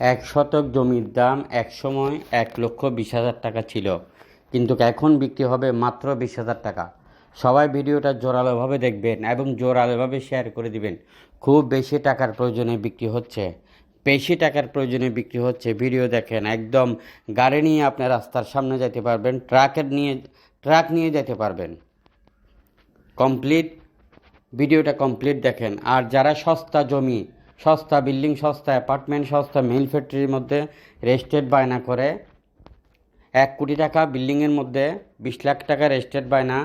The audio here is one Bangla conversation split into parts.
এক শতক জমির দাম এক সময় এক লক্ষ বিশ হাজার টাকা ছিল, কিন্তু এখন বিক্রি হবে মাত্র বিশ হাজার টাকা। সবাই ভিডিওটা জোরালোভাবে দেখবেন এবং জোরালোভাবে শেয়ার করে দিবেন। খুব বেশি টাকার প্রয়োজনে বিক্রি হচ্ছে। বেশি টাকার প্রয়োজনে বিক্রি হচ্ছে। ভিডিও দেখেন, একদম গাড়ি নিয়ে আপনি রাস্তার সামনে যেতে পারবেন ট্রাকের নিয়ে ট্রাক নিয়ে যেতে পারবেন। কমপ্লিট ভিডিওটা কমপ্লিট দেখেন। আর যারা সস্তা জমি সস্তা বিল্ডিং, সস্তা অ্যাপার্টমেন্ট, সস্তা মিল ফ্যাক্টরির মধ্যে রেস্টেড বায়না করে। এক কোটি টাকা বিল্ডিংয়ের মধ্যে বিশ লাখ টাকা রেস্টেড বায়না,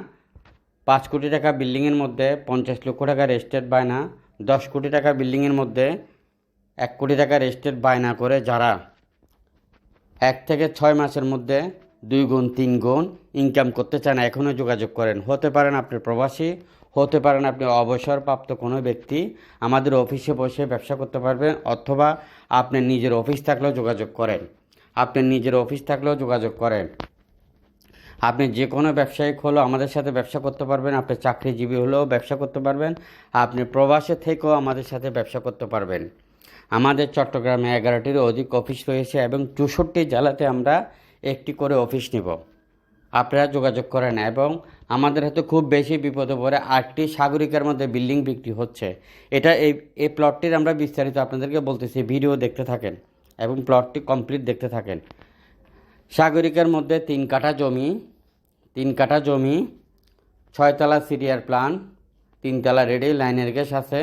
পাঁচ কোটি টাকা বিল্ডিংয়ের মধ্যে পঞ্চাশ লক্ষ টাকা রেস্টেড বায়না, দশ কোটি টাকা বিল্ডিংয়ের মধ্যে এক কোটি টাকা রেস্টেড বায়না করে যারা। এক থেকে ছয় মাসের মধ্যে দুই গুণ, তিন গুণ ইনকাম করতে চান এখনও যোগাযোগ করেন। হতে পারেন আপনি প্রবাসী হতে পারেন আপনি অবসরপ্রাপ্ত কোনো ব্যক্তি আমাদের অফিসে বসে ব্যবসা করতে পারবেন অথবা আপনি নিজের অফিস থাকলেও যোগাযোগ করেন। আপনি নিজের অফিস থাকলেও যোগাযোগ করেন। আপনি যে কোনো ব্যবসায়িক হলেও আমাদের সাথে ব্যবসা করতে পারবেন, আপনি চাকরিজীবী হলেও ব্যবসা করতে পারবেন, আপনি প্রবাসে থেকেও আমাদের সাথে ব্যবসা করতে পারবেন। আমাদের চট্টগ্রামে এগারোটিরও অধিক অফিস রয়েছে এবং চৌষট্টি জেলাতে আমরা একটি করে অফিস নিব। আপনারা যোগাযোগ করেন এবং আমাদের হাতে খুব বেশি বিপদে পড়ে আটটি সাগরিকার মধ্যে বিল্ডিং বিক্রি হচ্ছে। এটা এই এই প্লটটির আমরা বিস্তারিত আপনাদেরকে বলতেছি, ভিডিও দেখতে থাকেন এবং প্লটটি কমপ্লিট দেখতে থাকেন। সাগরিকার মধ্যে তিন কাঠা জমি, তিন কাঠা জমি, ছয়তলা সিরিয়ার প্ল্যান তিনতলা রেডি, লাইনের গ্যাস আছে,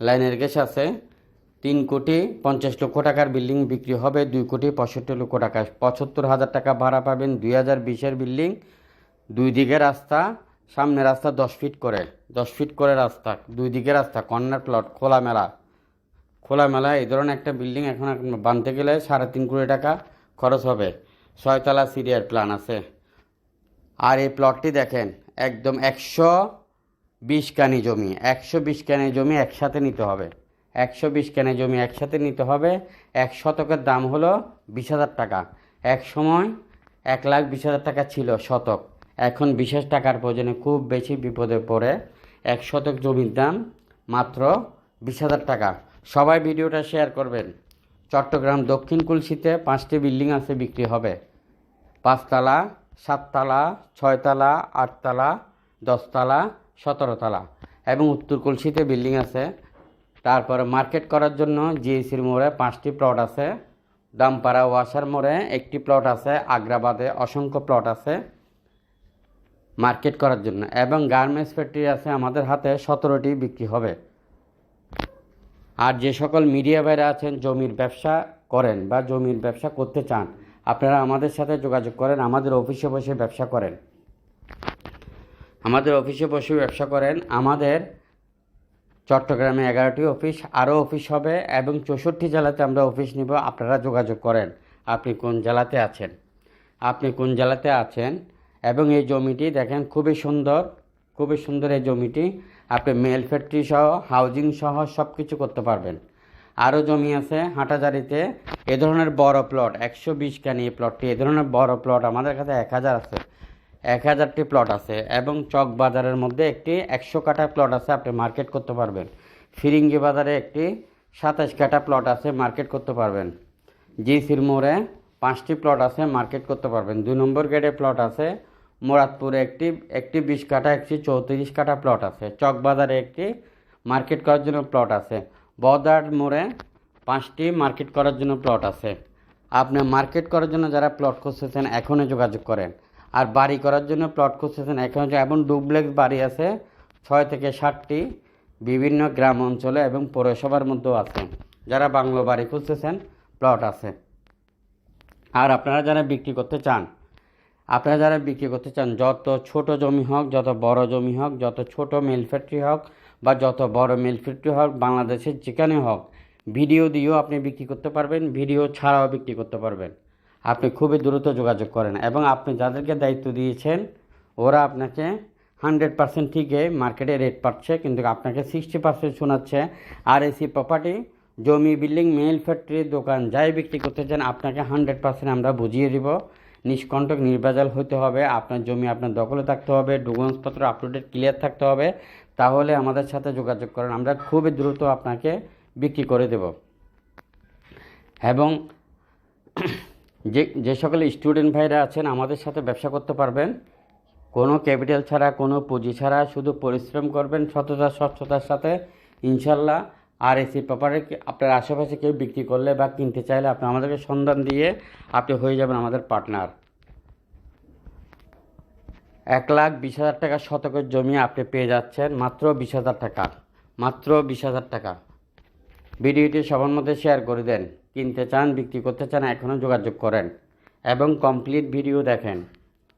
লাইনের গ্যাস আছে, তিন কোটি পঞ্চাশ লক্ষ টাকার বিল্ডিং বিক্রি হবে, দুই কোটি পঁয়ষট্টি লক্ষ টাকা, পঁচাত্তর হাজার টাকা ভাড়া পাবেন, দুই হাজার বিশের বিল্ডিং দুই দিকে রাস্তা, সামনে রাস্তা দশ ফিট করে। দশ ফিট করে রাস্তা, দুই দিকে রাস্তা, কর্নার প্লট, খোলামেলা। খোলামেলা, এই ধরনের একটা বিল্ডিং এখন বানতে গেলে সাড়ে তিন কোটি টাকা খরচ হবে। ছয়তলা সিরিয়ার প্ল্যান আছে। আর এই প্লটটি দেখেন, একদম একশো বিশ কানি জমি, একশো বিশ কানি জমি একসাথে নিতে হবে। একশো বিশ কানি জমি একসাথে নিতে হবে, এক শতকের দাম হলো বিশ হাজার টাকা। এক সময় এক লাখ বিশ হাজার টাকা ছিল শতক। এখন বিশেষ টাকার প্রয়োজনে খুব বেশি বিপদে পড়ে। এক শতক জমির দাম মাত্র বিশ হাজার টাকা। সবাই ভিডিওটা শেয়ার করবেন। চট্টগ্রাম দক্ষিণ কুলসিতে পাঁচটি বিল্ডিং আছে, বিক্রি হবে। পাঁচতলা, সাততলা, ছয়তলা, আটতলা, দশতলা, সতেরোতলা। এবং উত্তর কলসিতে বিল্ডিং আছে। তারপরে মার্কেট করার জন্য জিএসির মোড়ে পাঁচটি প্লট আছে। দামপাড়া ওয়াসার মোড়ে একটি প্লট আছে। আগ্রাবাদে অসংখ্য প্লট আছে। মার্কেট করার জন্য। এবং গার্মেন্টস ফ্যাক্টরি আছে আমাদের হাতে, সতেরোটি বিক্রি হবে। আর যে সকল মিডিয়া বাইরে আছেন, জমির ব্যবসা করেন বা জমির ব্যবসা করতে চান, আপনারা আমাদের সাথে যোগাযোগ করেন, আমাদের অফিসে বসে ব্যবসা করেন। আমাদের অফিসে বসে ব্যবসা করেন। আমাদের চট্টগ্রামে এগারোটি অফিস, আরও অফিস হবে এবং চৌষট্টি জেলাতে আমরা অফিস নিব, আপনারা যোগাযোগ করেন, আপনি কোন জেলাতে আছেন। আপনি কোন জেলাতে আছেন এবং এই জমিটি দেখেন খুবই সুন্দর খুবই সুন্দর এই জমিটি। আপনি মেল ফ্যাক্টরি সহ হাউজিং সহ সব কিছু করতে পারবেন। আরও জমি আছে হাঁটাজারিতে। এ ধরনের বড় প্লট একশো বিশ কানি এই প্লটটি এ ধরনের বড় প্লট আমাদের কাছে এক হাজার আছে। এক হাজারটি প্লট আছে এবং চক বাজারের মধ্যে একটি একশো কাঠা প্লট আছে, আপনি মার্কেট করতে পারবেন। ফিরিঙ্গি বাজারে একটি সাতাশ কাঠা প্লট আছে মার্কেট করতে পারবেন। জি সিরমোড়ে পাঁচটি প্লট আছে মার্কেট করতে পারবেন। দুই নম্বর গেটে প্লট আছে, মোরাদপুরে একটি একটি বিশ কাঠা, একটি চৌত্রিশ কাঠা প্লট আছে। চকবাজারে একটি মার্কেট করার জন্য প্লট আছে। বদার মোড়ে পাঁচটি মার্কেট করার জন্য প্লট আছে। আপনি মার্কেট করার জন্য যারা প্লট খুঁজতেছেন, এখনই যোগাযোগ করেন। আর বাড়ি করার জন্য প্লট খুঁজতেছেন, এখন এবং ডুপ্লেক্স বাড়ি আছে, ছয় থেকে ষাটটি বিভিন্ন গ্রাম অঞ্চলে এবং পৌরসভার মধ্যেও আছে। যারা বাংলো বাড়ি খুঁজতেছেন প্লট আছে। আর আপনারা যারা বিক্রি করতে চান, আপনারা যারা বিক্রি করতে চান, যত ছোট জমি হোক, যত বড় জমি হোক, যত ছোট মিল ফ্যাক্টরি হোক বা যত বড় মিল ফ্যাক্টরি হোক, বাংলাদেশের যেখানে হোক, ভিডিও দিয়েও আপনি বিক্রি করতে পারবেন, ভিডিও ছাড়াও বিক্রি করতে পারবেন। আপনি খুবই দ্রুত যোগাযোগ করেন এবং আপনি যাদেরকে দায়িত্ব দিয়েছেন, ওরা আপনাকে হান্ড্রেড পার্সেন্ট ঠিকই মার্কেটে রেট পাচ্ছে, কিন্তু আপনাকে সিক্সটি পার্সেন্ট শোনাচ্ছে আর এসি প্রপার্টি জমি, বিল্ডিং, মেল, ফ্যাক্টরি, দোকান যাই বিক্রি করতে চান, আপনাকে হান্ড্রেড পার্সেন্ট আমরা বুঝিয়ে দিব। নিষ্কণ্টক নির্বাচাল হতে হবে, আপনার জমি আপনার দখলে থাকতে হবে, ডকুমেন্টসপত্র আপলোডেড ক্লিয়ার থাকতে হবে। তাহলে আমাদের সাথে যোগাযোগ করেন, আমরা খুবই দ্রুত আপনাকে বিক্রি করে দেব। এবং যে যে সকল স্টুডেন্ট ভাইরা আছেন, আমাদের সাথে ব্যবসা করতে পারবেন। কোনো ক্যাপিটাল ছাড়া, কোনো পুঁজি ছাড়া, শুধু পরিশ্রম করবেন সততা, স্বচ্ছতার সাথে। ইনশাল্লাহ আর এসি প্রপার্টি আপনার আশেপাশে কেউ বিক্রি করলে বা কিনতে চাইলে আপনি আমাদেরকে সন্ধান দিয়ে আপনি হয়ে যাবেন আমাদের পার্টনার এক লাখ বিশ হাজার টাকা শতকের জমি আপনি পেয়ে যাচ্ছেন, মাত্র বিশ হাজার টাকা, মাত্র বিশ হাজার টাকা। ভিডিওটি সবার মধ্যে শেয়ার করে দেন, কিনতে চান, বিক্রি করতে চান এখনও যোগাযোগ করেন এবং কমপ্লিট ভিডিও দেখেন।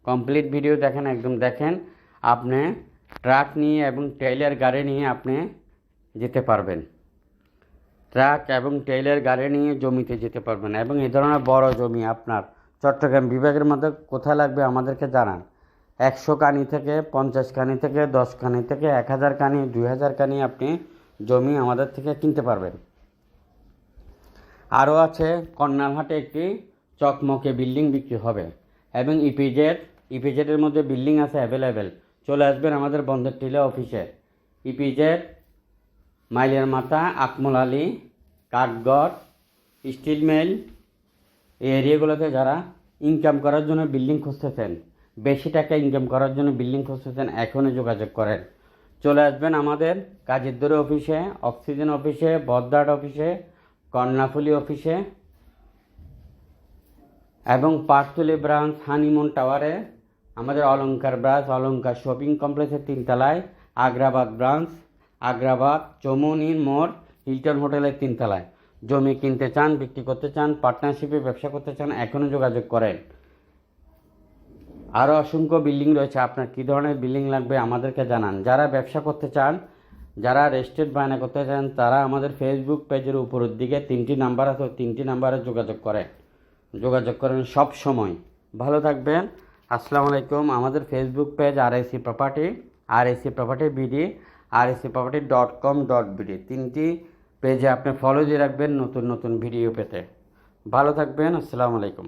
কমপ্লিট ভিডিও দেখেন, একদম দেখেন, আপনি ট্রাক নিয়ে এবং ট্রেইলার গাড়ি নিয়ে আপনি যেতে পারবেন। ট্রাক এবং ট্রেইলার গাড়ি নিয়ে জমিতে যেতে পারবেন এবং এ ধরনের বড় জমি আপনার চট্টগ্রাম বিভাগের মধ্যে কোথায় লাগবে আমাদেরকে জানান। একশো কানি থেকে পঞ্চাশ কানি থেকে দশ কানি থেকে এক হাজার কানি, দুই হাজার কানি আপনি জমি আমাদের থেকে কিনতে পারবেন। আরও আছে কর্নালহাটে একটি চকমকে বিল্ডিং বিক্রি হবে। এবং ইপিজেড, ইপিজেডের মধ্যে বিল্ডিং আছে অ্যাভেলেবেল চলে আসবেন আমাদের বন্ধের টিলা অফিসে। ইপিজেড মাইলের মাথা, আকমল আলী, কাঠগড়, স্টিল মিল, এই এরিয়াগুলোতে যারা ইনকাম করার জন্য বিল্ডিং খুঁজতেছেন, বেশি টাকা ইনকাম করার জন্য বিল্ডিং খুঁজতেছেন, এখনই যোগাযোগ করেন। চলে আসবেন আমাদের কাজিদ্দুর অফিসে অক্সিজেন অফিসে বদ্রাট অফিসে, কর্ণাফুলি অফিসে এবং পার্থলি ব্রাঞ্চ, হানিমুন টাওয়ারে, আমাদের অলঙ্কার ব্রাঞ্চ অলঙ্কার শপিং কমপ্লেক্সের তিনতলায়, আগ্রাবাদ ব্রাঞ্চ আগ্রাবাদ, চৌমুনির মোড়, হিলটন হোটেলের তিনতলায়। জমি কিনতে চান, বিক্রি করতে চান, পার্টনারশিপে ব্যবসা করতে চান, এখনও যোগাযোগ করেন। আরও অসংখ্য বিল্ডিং রয়েছে। আপনার কী ধরনের বিল্ডিং লাগবে আমাদেরকে জানান। যারা ব্যবসা করতে চান, যারা রেস্টেড বায়না করতে চান, তারা আমাদের ফেসবুক পেজের উপরের দিকে তিনটি নাম্বার আছে তিনটি নাম্বারে যোগাযোগ করেন। যোগাযোগ করেন সব সময়। ভালো থাকবেন। আসসালামু আলাইকুম। আমাদের Facebook page R AC property, R AC property BD R AC property dot com dot BD তিনটি পেজে আপনি ফলো দিয়ে রাখবেন নতুন নতুন ভিডিও পেতে। ভালো থাকবেন, আসসালামু আলাইকুম।